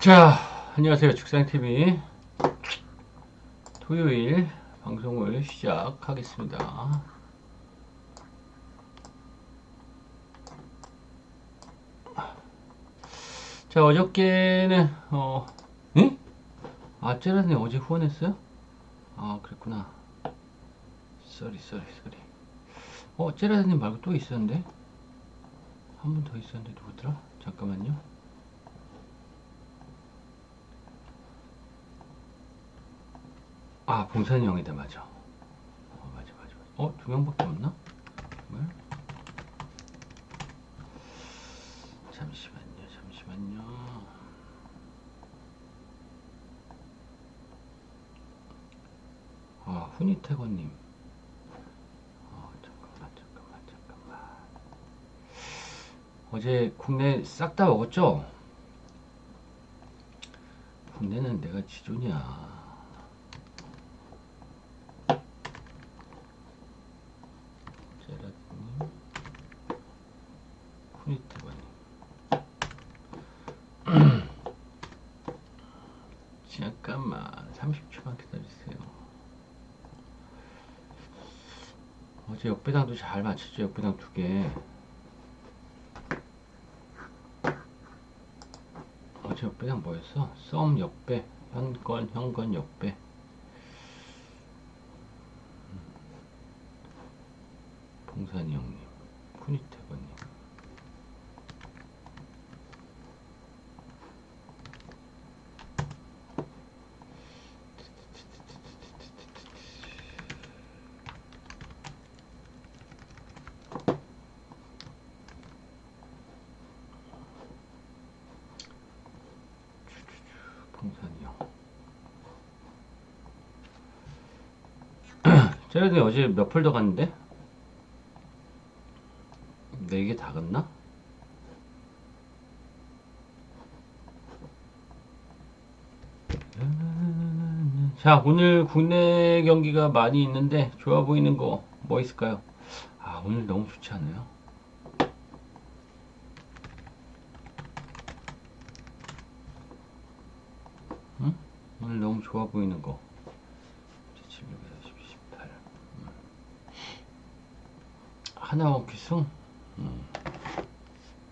자, 안녕하세요. 축상TV. 토요일 방송을 시작하겠습니다. 자, 어저께는, 어, 응? 아, 째라님 어제 후원했어요? 아, 그랬구나. 쏘리, 쏘리, 쏘리. 어, 째라님 말고 또 있었는데? 한 분 더 있었는데 누구더라? 잠깐만요. 아, 봉산이 형이다, 맞아. 어, 맞아, 맞아, 맞아. 어, 두 명밖에 없나? 정말? 잠시만요, 잠시만요. 아, 훈이태권님. 어, 잠깐만, 잠깐만, 잠깐만. 어제 국내 싹 다 먹었죠? 국내는 내가 지존이야. 제라님, 후니트바님. 잠깐만, 30초만 기다리세요. 잘 맞췄죠, 역배당 두 개. 어제 역배당 뭐였어? 썸 역배, 현건, 현건 역배. 봉산이 형님, 푸니테버님. 봉산이 형. 쟤네들 어제 몇 폴더 갔는데? 네개다 갔나? 자, 오늘 국내 경기가 많이 있는데 좋아 보이는 거 뭐 있을까요? 아, 오늘 너무 좋지 않아요? 응? 오늘 너무 좋아 보이는 거. 700에서 18. 하나원 기승? 음.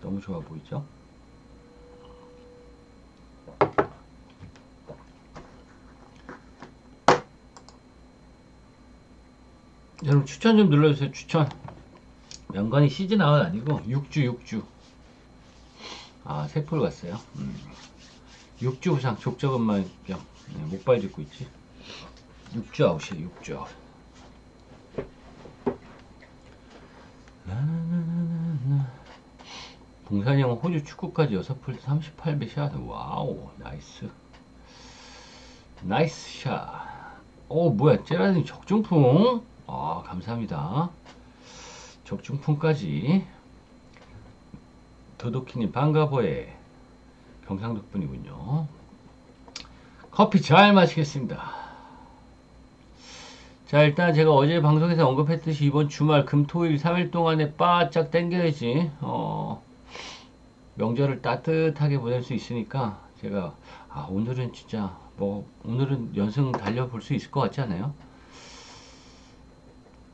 너무 좋아 보이죠? 여러분 추천 좀 눌러주세요. 추천. 연관이 시즌 아웃 아니고 6주 6주. 아 세폴 갔어요. 음. 6주 부상 족저근만 병. 네, 목발 짚고 있지. 6주 아웃이에요. 6주 아웃. 라라라라라. 봉산이 형은 호주 축구까지 6폴드 38배 샷. 와우, 나이스. 나이스 샷. 오, 뭐야, 제라님 적중풍? 아, 감사합니다. 적중풍까지. 도도키님 반가워해. 경상도 분이군요. 커피 잘 마시겠습니다. 자, 일단 제가 어제 방송에서 언급했듯이 이번 주말 금, 토, 일 3일 동안에 바짝 당겨야지, 어, 명절을 따뜻하게 보낼 수 있으니까 제가, 아, 오늘은 진짜, 뭐, 오늘은 연승 달려볼 수 있을 것 같지 않아요?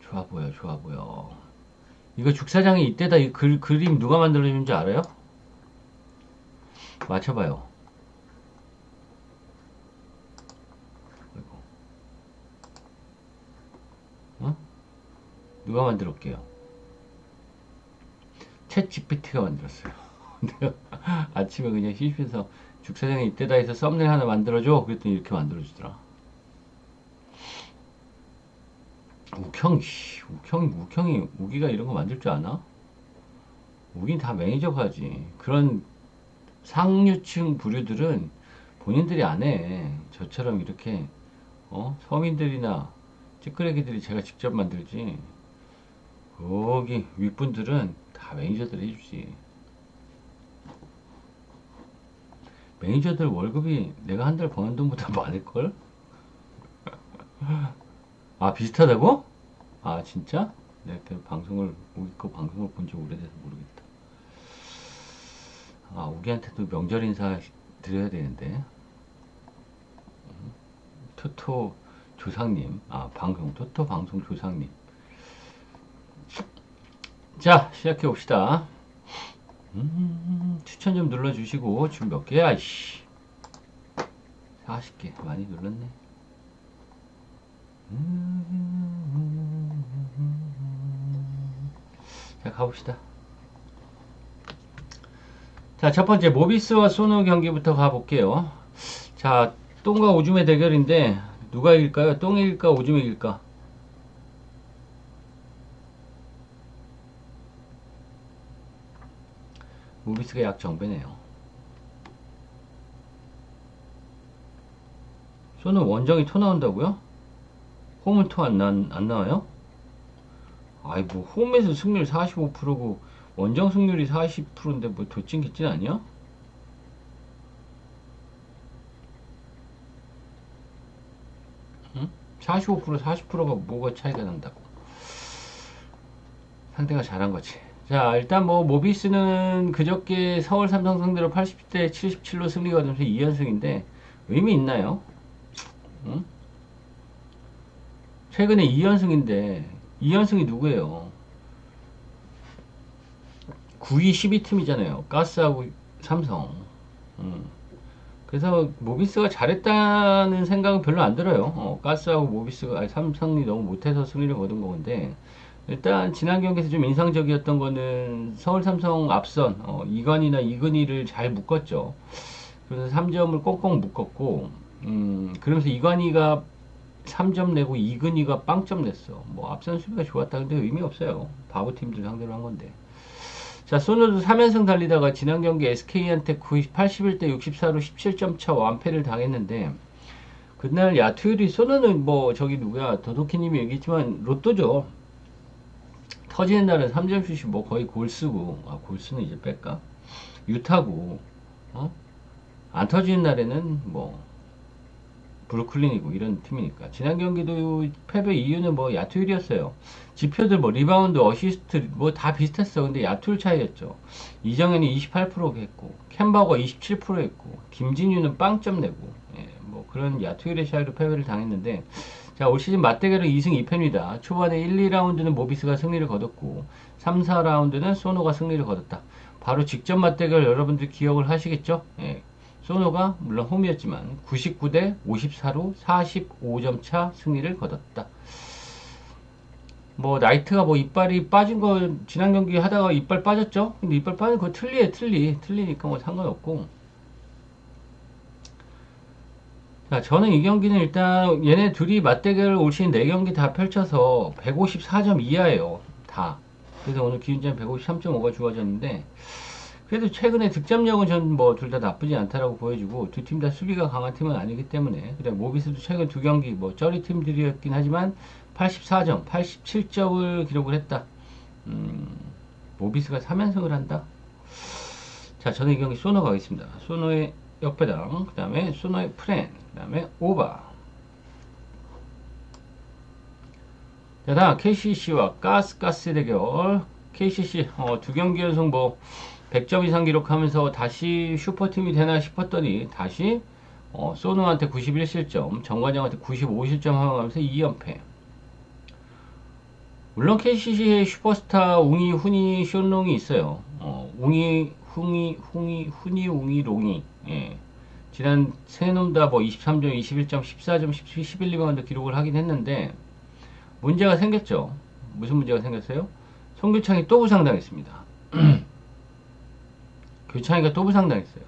좋아 보여, 좋아 보여. 이거 죽사장이 이때다 이 글, 그림 누가 만들어준 줄 알아요? 맞춰봐요. 어? 누가 만들었게요? 챗 GPT가 만들었어요. 내가 아침에 그냥 시집에서 죽사장이 이때다 해서 썸네일 하나 만들어줘. 그랬더니 이렇게 만들어주더라. 우경, 씨, 우경, 우경이, 우기가 이런 거 만들 줄 아나? 우긴 다 매니저가 하지. 그런 상류층 부류들은 본인들이 안 해. 저처럼 이렇게, 어? 서민들이나 찌끄레기들이 제가 직접 만들지. 거기 윗분들은 다 매니저들이 해주지. 매니저들 월급이 내가 한 달 버는 돈보다 많을걸? 아, 비슷하다고? 아, 진짜? 내가 그 방송을, 우기 거 방송을 본 지 오래돼서 모르겠다. 아, 우기한테도 명절 인사 드려야 되는데 토토 조상님 아 방송 토토 방송 조상님 자 시작해 봅시다 음, 추천 좀 눌러주시고 지금 몇 개야 이씨. 40개. 많이 눌렀네. 자 가봅시다. 자 첫 번째 모비스와 소노 경기부터 가볼게요. 자 똥과 오줌의 대결인데 누가 이길까요? 이길까 오줌이 이길까 모비스가 약 정배네요 소는 원정이 토 나온다고요? 홈은 토안안 나와요? 아이 뭐 홈에서 승률 45%고 원정 승률이 40%인데 뭐 도찐 기찐 아니야? 응? 45% 40%가 뭐가 차이가 난다고 상대가 잘한 거지 자 일단 뭐 모비스는 그저께 서울 삼성 상대로 80대 77로 승리가 되면서 2연승인데 의미 있나요? 응? 최근에 2연승인데 2연승이 누구예요? 9위 12팀이잖아요. 가스하고 삼성. 음. 그래서 모비스가 잘했다는 생각은 별로 안 들어요. 어, 가스하고 모비스가 아니, 삼성이 너무 못해서 승리를 거둔 건데 일단 지난 경기에서 좀 인상적이었던 거는 서울 삼성 앞선 어, 이건이나 이근희를 잘 묶었죠. 그래서 3점을 꽁꽁 묶었고 음, 그러면서 이관희가 3점 내고 이근희가 빵점 냈어. 뭐 앞선 수비가 좋았다. 근데 의미 없어요. 바보 팀들 상대로 한 건데. 자, 소노도 3연승 달리다가 지난 경기 SK한테 81대 64로 17점 차 완패를 당했는데 그날 야투율이 소노는 뭐 저기 누구야 더도키님이 얘기했지만 로또죠. 터지는 날은 3점 슛이 뭐 거의 골쓰고 아 골쓰는 이제 뺄까? 유타고 어? 안 터지는 날에는 뭐 브루클린이고 이런 팀이니까 지난 경기도 패배 이유는 뭐 야투율이었어요 지표들 뭐 리바운드 어시스트 뭐 다 비슷했어 근데 야투율 차이였죠 이정현이 28% 했고 캔버거 27% 했고 김진유는 빵점 내고 예, 뭐 그런 야투율의 차이로 패배를 당했는데 자, 올 시즌 맞대결은 2승 2패입니다. 초반에 1, 2라운드는 모비스가 승리를 거뒀고 3, 4라운드는 소노가 승리를 거뒀다. 바로 직전 맞대결 여러분들 기억을 하시겠죠? 예, 소노가 물론 홈이었지만 99대 54로 45점 차 승리를 거뒀다. 뭐 나이트가 뭐 이빨이 빠진 거 지난 경기 하다가 이빨 빠졌죠? 근데 이빨 빠진 거 틀리에 틀리 틀리니까 뭐 상관없고 자 저는 이 경기는 일단 얘네 둘이 맞대결 올 시즌 4경기 다 펼쳐서 154점 이하예요 다 그래서 오늘 기준점 153.5가 좋아졌는데 그래도 최근에 득점력은 전 뭐 둘 다 나쁘지 않다라고 보여주고 두 팀 다 수비가 강한 팀은 아니기 때문에 그래 모비스도 최근 두 경기 뭐 쩌리 팀들이었긴 하지만 84점, 87점을 기록을 했다. 음, 모비스가 3연승을 한다. 자, 저는 이 경기 소노 가겠습니다. 소노의 역배당, 그 다음에 소노의 프렌, 그 다음에 오바. 자, 다음 KCC와 가스 가스 대결. KCC 어, 두 경기 연속 뭐 100점 이상 기록하면서 다시 슈퍼팀이 되나 싶었더니 다시 어, 소노한테 91실점, 정관장한테 95실점 하면서 2연패. 물론 KCC의 슈퍼스타 웅이, 훈이, 쇼롱이 있어요. 어, 웅이, 훈이, 훈이, 훈이, 웅이, 롱이. 예. 지난 세놈 다 뭐 23점, 21점, 14점, 17, 11, 리바운드 기록을 하긴 했는데 문제가 생겼죠. 무슨 문제가 생겼어요? 송교창이 또 부상당했습니다. 교창이가 또 부상당했어요.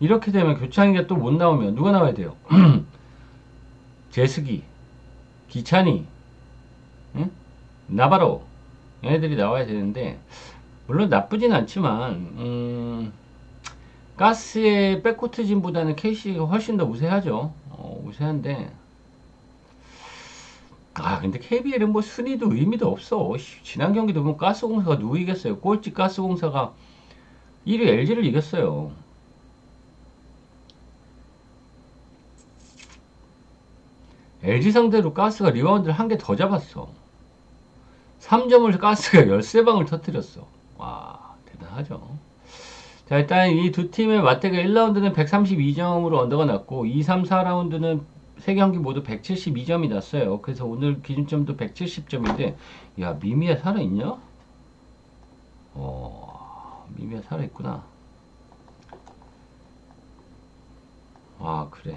이렇게 되면 교창이가 또 못 나오면 누가 나와야 돼요? 제스기, 기찬이, 응? 나바로 얘네들이 나와야 되는데 물론 나쁘진 않지만 음, 가스의 백코트진보다는 KC가 훨씬 더 우세하죠. 어, 우세한데 아 근데 KBL은 뭐 순위도 의미도 없어. 지난 경기도 보면 가스공사가 누구 이겼어요? 꼴찌 가스공사가 1위 LG를 이겼어요. LG 상대로 가스가 리바운드를 한 개 더 잡았어. 3점을 가스가 13방을 터뜨렸어. 와, 대단하죠. 자, 일단 이 두 팀의 맞대결 1라운드는 132점으로 언더가 났고 2, 3, 4라운드는 세 경기 모두 172점이 났어요. 그래서 오늘 기준점도 170점인데 야, 미미야 살아있냐? 어, 미미야 살아있구나. 아, 그래.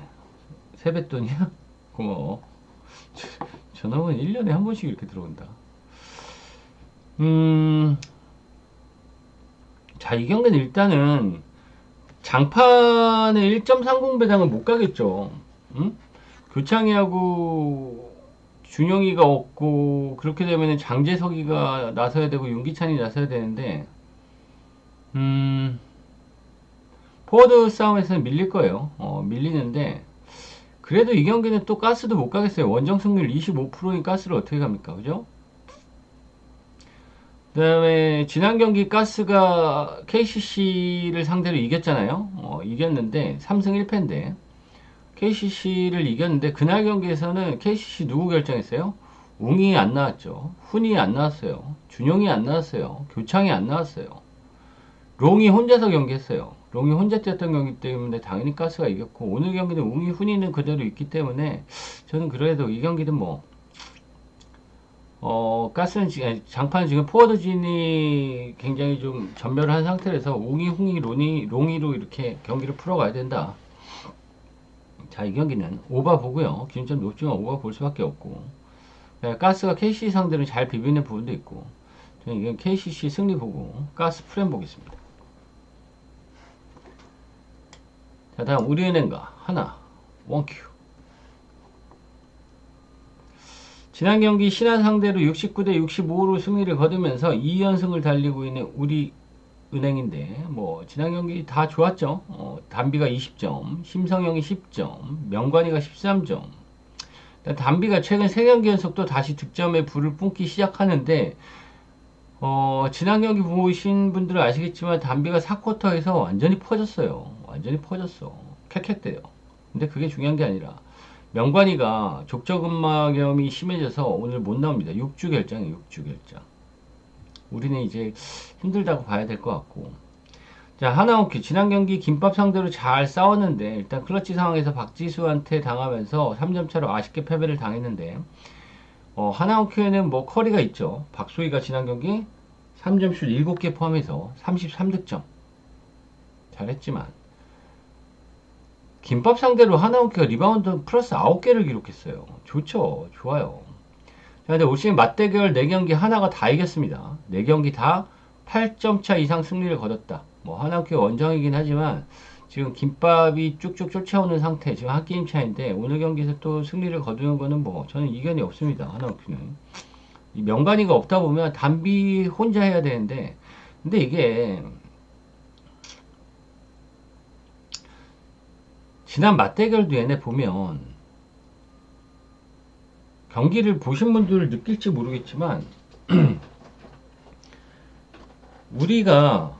세뱃돈이야? 고마워. 저놈은 1년에 한 번씩 이렇게 들어온다. 음, 자, 이 경기는 일단은 장판에 1.30 배당은 못 가겠죠. 응? 교창이하고 준영이가 없고 그렇게 되면 장재석이가 나서야 되고 윤기찬이 나서야 되는데 음 포워드 싸움에서는 밀릴 거예요. 어, 밀리는데 그래도 이 경기는 또 가스도 못 가겠어요. 원정 승률 25%인 가스를 어떻게 갑니까? 그죠? 그 다음에 지난 경기 가스가 KCC를 상대로 이겼잖아요. 어, 이겼는데 3승 1패인데 KCC를 이겼는데 그날 경기에서는 KCC 누구 결정했어요? 웅이 안 나왔죠. 훈이 안 나왔어요. 준용이 안 나왔어요. 교창이 안 나왔어요. 롱이 혼자서 경기했어요. 롱이 혼자 뛰었던 경기 때문에 당연히 가스가 이겼고 오늘 경기는 웅이 훈이는 그대로 있기 때문에 저는 그래도 이 경기는 뭐 어, 가스는 지금, 장판은 지금 포워드진이 굉장히 좀 전멸한 상태라서 웅이, 훈이, 롱이, 롱이로 이렇게 경기를 풀어가야 된다. 자, 이 경기는 오바 보고요. 기준점 높지만 오바 볼 수밖에 없고. 네, 가스가 KCC 상대로 잘 비비는 부분도 있고. 저는 이건 KCC 승리 보고 가스 프렘 보겠습니다. 자, 다음 우리은행과 하나, 원큐. 지난 경기 신한 상대로 69대 65로 승리를 거두면서 2연승을 달리고 있는 우리 은행인데 뭐 지난 경기 다 좋았죠. 어, 담비가 20점, 심성영이 10점, 명관이가 13점. 담비가 최근 3경기 연속 또 다시 득점에 불을 뿜기 시작하는데 어, 지난 경기 보신 분들은 아시겠지만 담비가 4쿼터에서 완전히 퍼졌어요. 완전히 퍼졌어. 캑캑대요. 근데 그게 중요한 게 아니라 명관이가 족저근막염이 심해져서 오늘 못 나옵니다. 6주 결장이에요. 6주 결장. 우리는 이제 힘들다고 봐야 될 것 같고. 자, 하나오키. 지난 경기 김밥 상대로 잘 싸웠는데, 일단 클러치 상황에서 박지수한테 당하면서 3점 차로 아쉽게 패배를 당했는데, 어, 하나오키에는 뭐 커리가 있죠. 박소희가 지난 경기 3점 슛 7개 포함해서 33득점. 잘했지만, 김밥 상대로 하나오키가 리바운드 플러스 9개를 기록했어요. 좋죠. 좋아요. 자, 근데 올 시즌 맞대결 4경기 하나가 다 이겼습니다. 4경기 다 8점 차 이상 승리를 거뒀다. 뭐 하나오키가 원정이긴 하지만 지금 김밥이 쭉쭉 쫓아오는 상태, 지금 한 게임 차인데 오늘 경기에서 또 승리를 거두는 거는 뭐 저는 이견이 없습니다. 하나오키는. 이 명간이가 없다 보면 단비 혼자 해야 되는데 근데 이게 지난 맞대결도 얘네 보면 경기를 보신 분들 느낄지 모르겠지만 우리가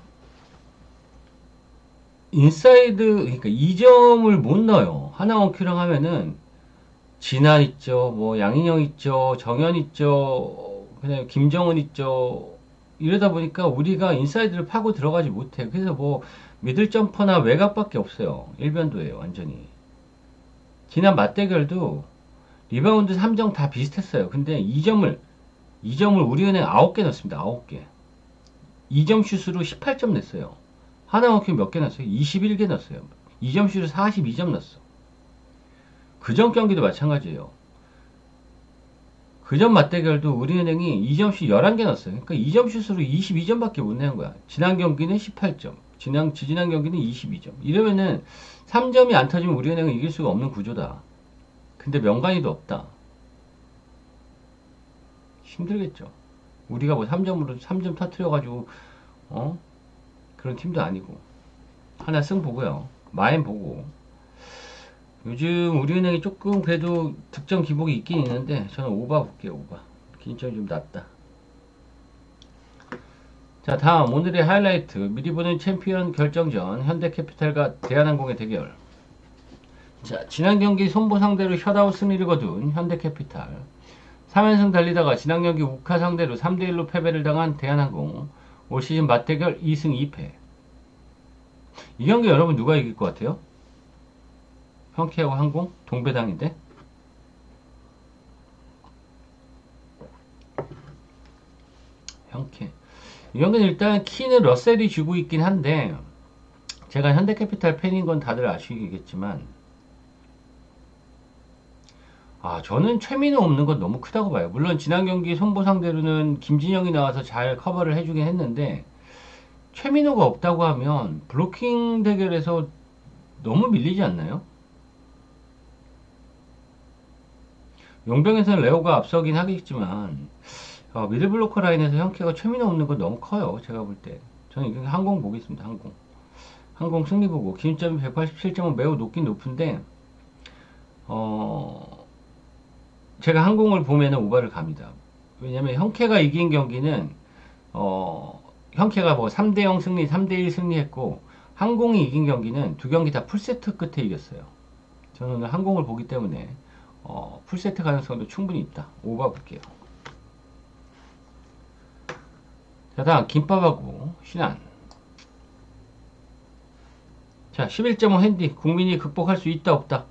인사이드 그러니까 2점을 못 넣어요. 하나원큐랑 하면은 진한 있죠. 뭐 양인영 있죠. 정현 있죠. 그냥 김정은 있죠. 이러다 보니까 우리가 인사이드를 파고 들어가지 못해. 그래서 뭐 미들 점퍼나 외곽밖에 없어요. 일변도예요, 완전히. 지난 맞대결도 리바운드 3점 다 비슷했어요. 근데 2점을 2점을 우리은행 9개 넣었습니다. 9개. 2점 슛으로 18점 냈어요. 하나원큐 몇 개 넣었어요? 21개 넣었어요. 2점 슛을 42점 넣었어. 그전 경기도 마찬가지예요. 그전 맞대결도 우리은행이 2점 슛 11개 넣었어요. 그러니까 2점 슛으로 22점밖에 못 낸 거야. 지난 경기는 18점. 지난, 지지난 경기는 22점. 이러면은 3점이 안 터지면 우리은행은 이길 수가 없는 구조다. 근데 명간이도 없다. 힘들겠죠. 우리가 뭐 3점으로 3점 터트려가지고, 어? 그런 팀도 아니고. 하나 승 보고요. 마인 보고. 요즘 우리은행이 조금 그래도 득점 기복이 있긴 있는데, 저는 오바 볼게요, 오바. 긴점이 좀 낮다. 자, 다음 오늘의 하이라이트. 미리 보는 챔피언 결정전 현대캐피탈과 대한항공의 대결. 자, 지난 경기 손보 상대로 셧아웃 승리를 거둔 현대캐피탈. 3연승 달리다가 지난 경기 우카 상대로 3대1로 패배를 당한 대한항공. 올 시즌 맞대결 2승 2패. 이 경기 여러분 누가 이길 것 같아요? 형케하고 항공? 동배당인데? 형케. 이 경기는 일단 키는 러셀이 쥐고 있긴 한데, 제가 현대캐피탈 팬인 건 다들 아시겠지만, 아, 저는 최민우 없는 건 너무 크다고 봐요. 물론 지난 경기 손보 상대로는 김진영이 나와서 잘 커버를 해주긴 했는데, 최민우가 없다고 하면 블로킹 대결에서 너무 밀리지 않나요? 용병에서는 레오가 앞서긴 하겠지만 어, 미들 블로커 라인에서 형캐가 최민호 없는 건 너무 커요. 제가 볼 때. 저는 항공 보겠습니다. 항공. 항공 승리 보고 기준점이 187점은 매우 높긴 높은데 어 제가 항공을 보면은 오바를 갑니다. 왜냐면 형캐가 이긴 경기는 어 형캐가 뭐 3대0 승리, 3대1 승리했고 항공이 이긴 경기는 두 경기 다 풀세트 끝에 이겼어요. 저는 항공을 보기 때문에 어, 풀세트 가능성도 충분히 있다. 오바 볼게요. 자, 다음 김밥하고 신안. 자, 11.5 핸디 국민이 극복할 수 있다 없다.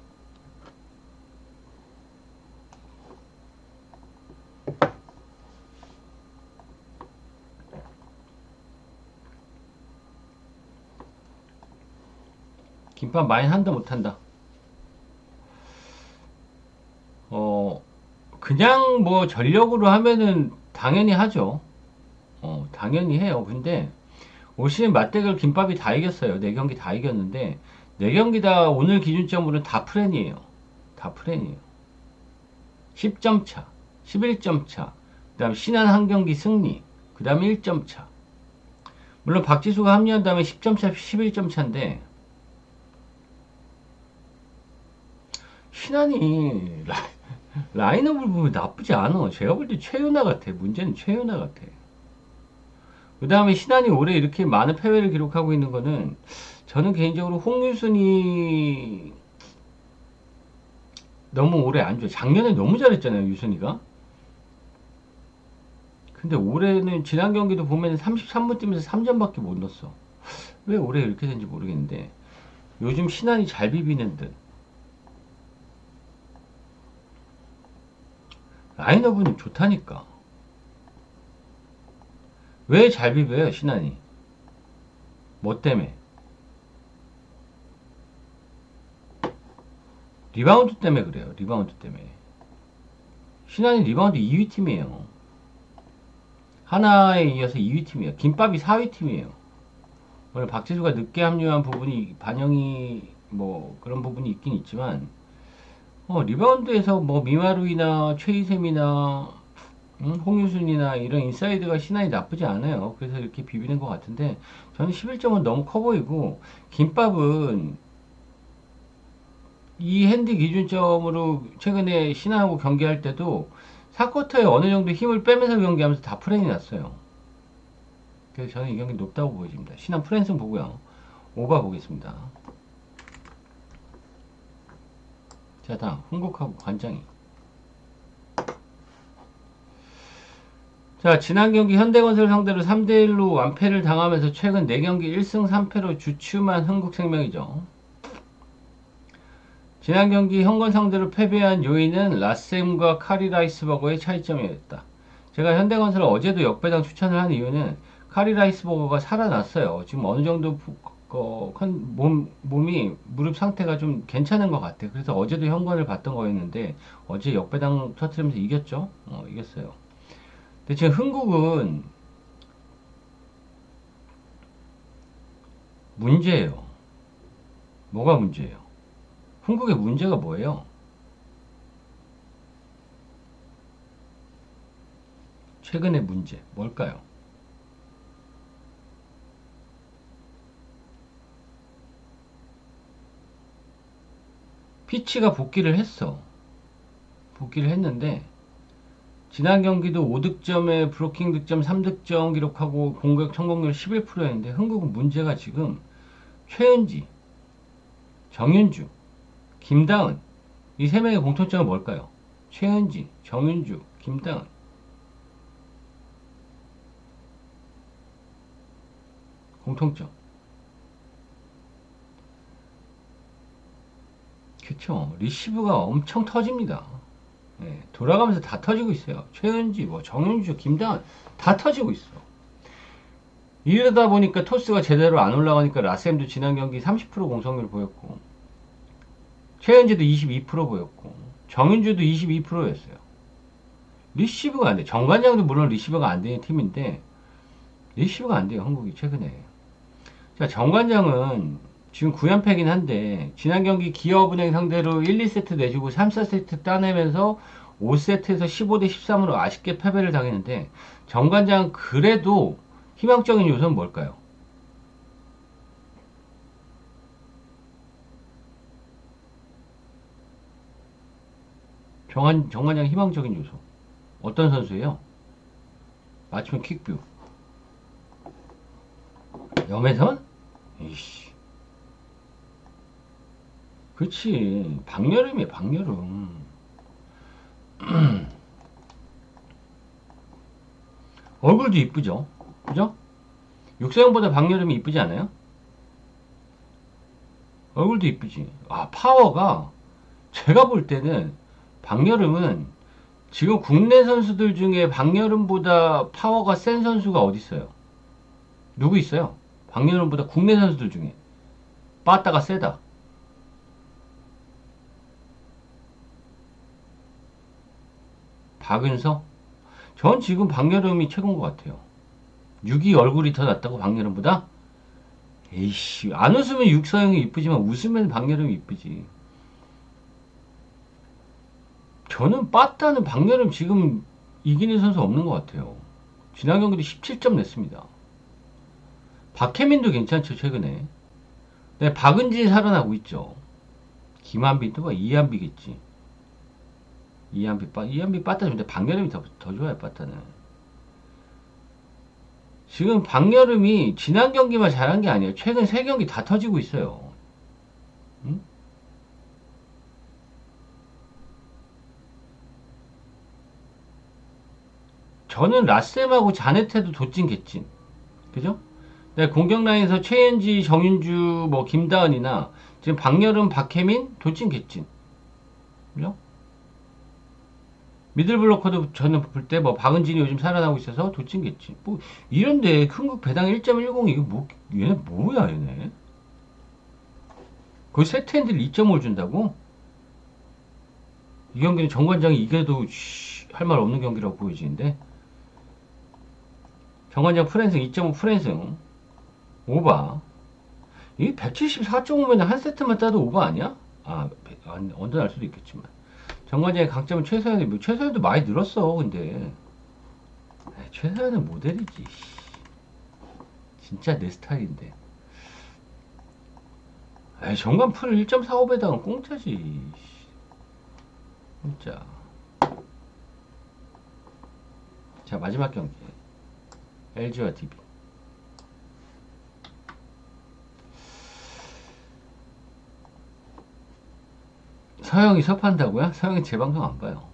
김밥 많이 한다 못한다. 어, 그냥 뭐 전력으로 하면은 당연히 하죠. 어, 당연히 해요. 근데 올 시즌 맞대결 김밥이 다 이겼어요. 네 경기 다 이겼는데 네 경기 다 오늘 기준점으로는 다 프렌이에요. 다 프렌이에요. 10점 차, 11점 차, 그 다음 신한 한 경기 승리, 그 다음 1점 차. 물론 박지수가 합류한 다음에 10점 차, 11점 차인데 신한이 라인업을 보면 나쁘지 않아. 제가 볼 때 최윤아 같아. 문제는 최윤아 같아. 그 다음에 신한이 올해 이렇게 많은 패배를 기록하고 있는 거는 저는 개인적으로 홍유순이 너무 올해 안 좋아. 작년에 너무 잘했잖아요, 유순이가. 근데 올해는 지난 경기도 보면 33분 뛰면서 3점밖에 못 넣었어. 왜 올해 이렇게 된지 모르겠는데 요즘 신한이 잘 비비는 듯. 라인업은 좋다니까. 왜 잘 비벼요, 신한이? 뭐 때문에? 리바운드 때문에 그래요, 리바운드 때문에. 신한이 리바운드 2위 팀이에요. 하나에 이어서 2위 팀이에요. 김밥이 4위 팀이에요. 오늘 박지수가 늦게 합류한 부분이 반영이 뭐 그런 부분이 있긴 있지만 어, 리바운드에서 뭐 미마루이나 최희샘이나 음, 홍유순이나 이런 인사이드가 신안이 나쁘지 않아요. 그래서 이렇게 비비는 것 같은데 저는 11점은 너무 커 보이고 김밥은 이 핸디 기준점으로 최근에 신한하고 경기할 때도 사쿼터에 어느 정도 힘을 빼면서 경기하면서 다 프렌이 났어요. 그래서 저는 이 경기 높다고 보여집니다. 신한 프렌스 보고요. 오바 보겠습니다. 자, 다음, 흥국하고 관장이. 자, 지난 경기 현대건설 상대로 3대1로 완패를 당하면서 최근 4경기 1승 3패로 주춤한 흥국생명이죠. 지난 경기 현건 상대로 패배한 요인은 라셈과 카리라이스버거의 차이점이었다. 제가 현대건설을 어제도 역배당 추천을 한 이유는 카리라이스버거가 살아났어요. 지금 어느 정도 어, 몸, 몸이 무릎 상태가 좀 괜찮은 것 같아. 그래서 어제도 현관을 봤던 거였는데 어제 역배당 터트리면서 이겼죠. 어, 이겼어요. 근데 지금 흥국은 문제예요. 뭐가 문제예요? 흥국의 문제가 뭐예요? 최근의 문제 뭘까요? 피치가 복귀를 했어. 복귀를 했는데 지난 경기도 5득점에 브로킹 득점 3득점 기록하고 공격 성공률 11%였는데 흥국은 문제가 지금 최은지, 정윤주, 김다은 이 세 명의 공통점은 뭘까요? 최은지, 정윤주, 김다은 공통점 그쵸. 리시브가 엄청 터집니다. 예, 돌아가면서 다 터지고 있어요. 최은지, 뭐 정윤주, 김다은 다 터지고 있어. 이러다 보니까 토스가 제대로 안 올라가니까 라셈도 지난 경기 30% 공성률 보였고 최현지도 22% 보였고 정윤주도 22%였어요. 리시브가 안 돼. 정관장도 물론 리시브가 안 되는 팀인데 리시브가 안 돼요. 한국이 최근에. 자, 정관장은 지금 9연패긴 한데 지난 경기 기업은행 상대로 1, 2세트 내주고 3, 4세트 따내면서 5세트에서 15대 13으로 아쉽게 패배를 당했는데 정관장 그래도 희망적인 요소는 뭘까요? 정한, 정관장 희망적인 요소 어떤 선수예요? 맞추면 킥뷰 염혜선? 이씨 그치 박여름이에요 박여름 얼굴도 이쁘죠 그죠? 육성형보다 박여름이 이쁘지 않아요? 얼굴도 이쁘지 아 파워가 제가 볼 때는 박여름은 지금 국내 선수들 중에 박여름보다 파워가 센 선수가 어디 있어요? 누구 있어요? 박여름보다 국내 선수들 중에 빠따가 세다. 박은서? 전 지금 박여름이 최고인 것 같아요. 6이 얼굴이 더 낫다고 박여름보다? 에이씨, 안 웃으면 육서영이 이쁘지만 웃으면 박여름이 이쁘지. 저는 빠따는 박여름 지금 이기는 선수 없는 것 같아요. 지난 경기도 17점 냈습니다. 박혜민도 괜찮죠, 최근에. 네, 박은지 살아나고 있죠. 김한빈도 뭐 이한비겠지. 이한비 빠, 이한비 빠따는데 박여름이 더, 더 좋아요, 빠따는. 지금 박여름이 지난 경기만 잘한 게 아니에요. 최근 세 경기 다 터지고 있어요. 응? 저는 라셈하고 자네테도 도찐 개찐. 그죠? 네, 공격 라인에서 최현지, 정윤주, 뭐 김다은이나 지금 박여름, 박혜민, 도찐 개찐. 그죠? 미들블로커도 저는 볼때 뭐 박은진이 요즘 살아나고 있어서 도찐 개찐. 뭐 이런데 큰국 배당 1.10 이거 뭐 얘네 뭐야 얘네? 그 세트 핸들 2.5를 준다고? 이 경기는 정관장이 이겨도 할 말 없는 경기라고 보여지는데 정관장 프랜승 2.5 프랜승 오바 이 174.5면 한 세트만 따도 오바 아니야? 아 언제 날 수도 있겠지만 정관장의 강점은 최서연이 뭐 최서연도 많이 늘었어 근데. 최서연은 모델이지 진짜 내 스타일인데. 에이, 정관 풀 1.45배당은 공짜지 진짜. 자 마지막 경기. LG와 DB. 서영이 섭한다고요? 서영이 제 방송 안 봐요.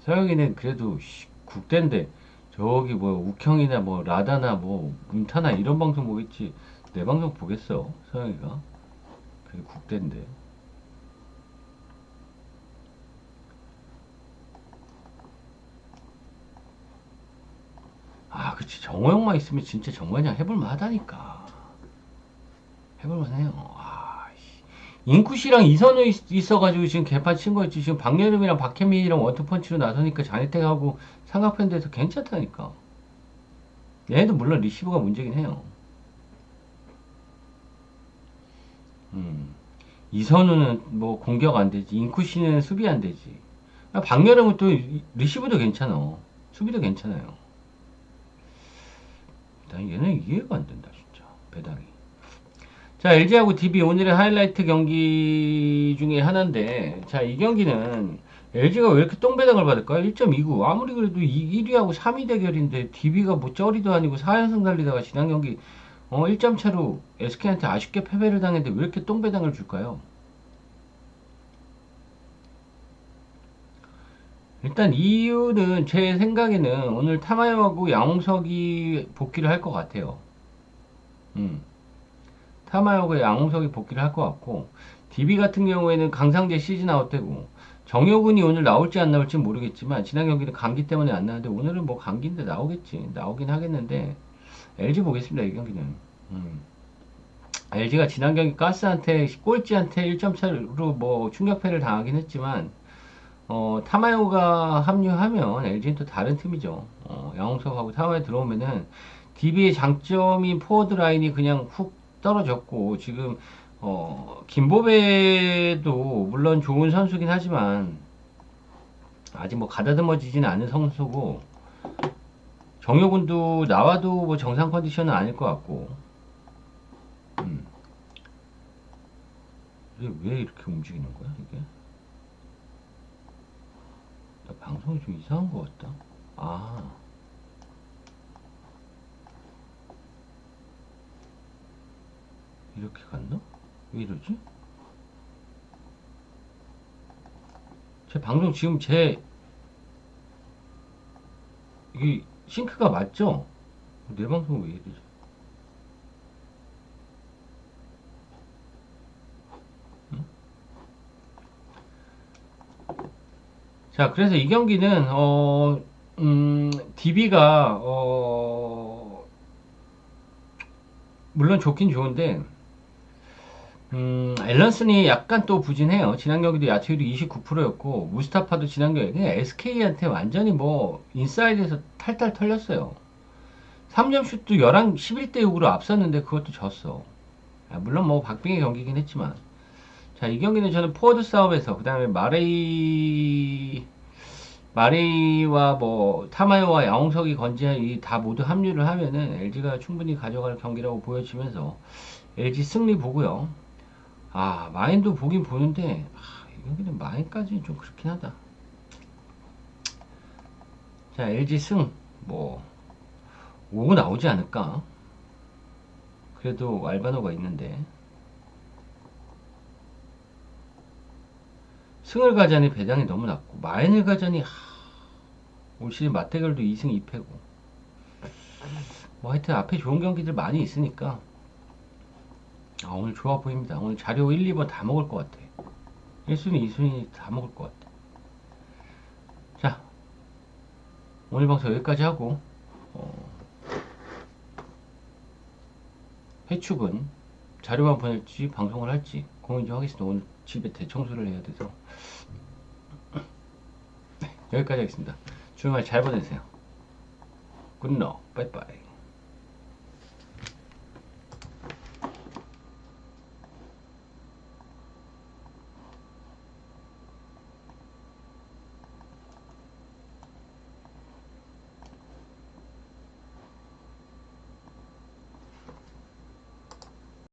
서영이는 그래도 국대인데 저기 뭐 우경이나 뭐 라다나 뭐 문타나 이런 방송 보겠지. 내 방송 보겠어 서영이가. 그게 국대인데. 아, 그치. 정호영만 있으면 진짜 정관장 해볼만 하다니까. 해볼만 해요. 아, 인쿠씨랑 이선우 있, 어가지고 지금 개판 친 거였지. 지금 박여름이랑 박혜민이랑 원투펀치로 나서니까 자네택하고 삼각팬드에서 괜찮다니까. 얘네도 물론 리시브가 문제긴 해요. 음. 이선우는 뭐 공격 안 되지. 인쿠씨는 수비 안 되지. 박여름은 또 리시브도 괜찮아. 수비도 괜찮아요. 난 얘는 이해가 안 된다 진짜 배당이 자 LG하고 DB 오늘의 하이라이트 경기 중에 하나인데 자 이 경기는 LG가 왜 이렇게 똥배당을 받을까요? 1.29 아무리 그래도 1위하고 3위 대결인데 DB가 뭐 쩌리도 아니고 4연승 달리다가 지난 경기 어 1점 차로 SK한테 아쉽게 패배를 당했는데 왜 이렇게 똥배당을 줄까요? 일단 이유는 제 생각에는 오늘 타마야하고 양홍석이 복귀를 할 것 같아요. 음. 타마야하고 양홍석이 복귀를 할 것 같고 DB 같은 경우에는 강상재 시즌 아웃되고 정효근이 오늘 나올지 안 나올지 모르겠지만 지난 경기는 감기 때문에 안 나왔는데 오늘은 뭐 감기인데 나오겠지 나오긴 하겠는데 LG 보겠습니다 이 경기는 음. LG가 지난 경기 가스한테 꼴찌한테 1점 차로 뭐 충격패를 당하긴 했지만 어, 타마요가 합류하면 LG는 또 다른 팀이죠. 어, 양홍석하고 타마요 들어오면은 DB의 장점인 포워드 라인이 그냥 훅 떨어졌고 지금 어, 김보배도 물론 좋은 선수긴 하지만 아직 뭐 가다듬어지지는 않은 선수고 정효군도 나와도 뭐 정상 컨디션은 아닐 것 같고 음. 왜 이렇게 움직이는 거야 이게? 나 방송이 좀 이상한 것 같다. 아. 이렇게 갔나? 왜 이러지? 제 방송 지금 제 이게 싱크가 맞죠? 내 방송 왜 이러지? 응? 자, 그래서 이 경기는 어, 음, DB가 어, 물론 좋긴 좋은데 음, 앨런슨이 약간 또 부진해요. 지난 경기도 야투율이 29%였고, 무스타파도 지난 경기 그냥 SK한테 완전히 뭐, 인사이드에서 탈탈 털렸어요. 3점 슛도 11, 11대 6으로 앞섰는데 그것도 졌어. 아, 물론 뭐, 박빙의 경기긴 했지만. 자, 이 경기는 저는 포워드 싸움에서, 그 다음에 마레이, 마레이와 뭐, 타마요와 양홍석이 건지 다 모두 합류를 하면은 LG가 충분히 가져갈 경기라고 보여지면서, LG 승리 보고요. 아, 마인도 보긴 보는데, 아, 이 경기는 마인까지는 좀 그렇긴 하다. 자, LG 승, 뭐, 5 나오지 않을까? 그래도 알바노가 있는데. 승을 가자니 배당이 너무 낮고, 마인을 가자니, 하, 올 시즌 맞대결도 2승 2패고. 뭐 하여튼 앞에 좋은 경기들 많이 있으니까, 아, 오늘 좋아 보입니다. 오늘 자료 1, 2번 다 먹을 것 같아. 1순위, 2순위 다 먹을 것 같아. 자, 오늘 방송 여기까지 하고, 어, 해축은 자료만 보낼지 방송을 할지 고민 좀 하겠습니다. 오늘 집에 대청소를 해야 돼서. 여기까지 하겠습니다. 주말 잘 보내세요. 굿노, 빠이빠이.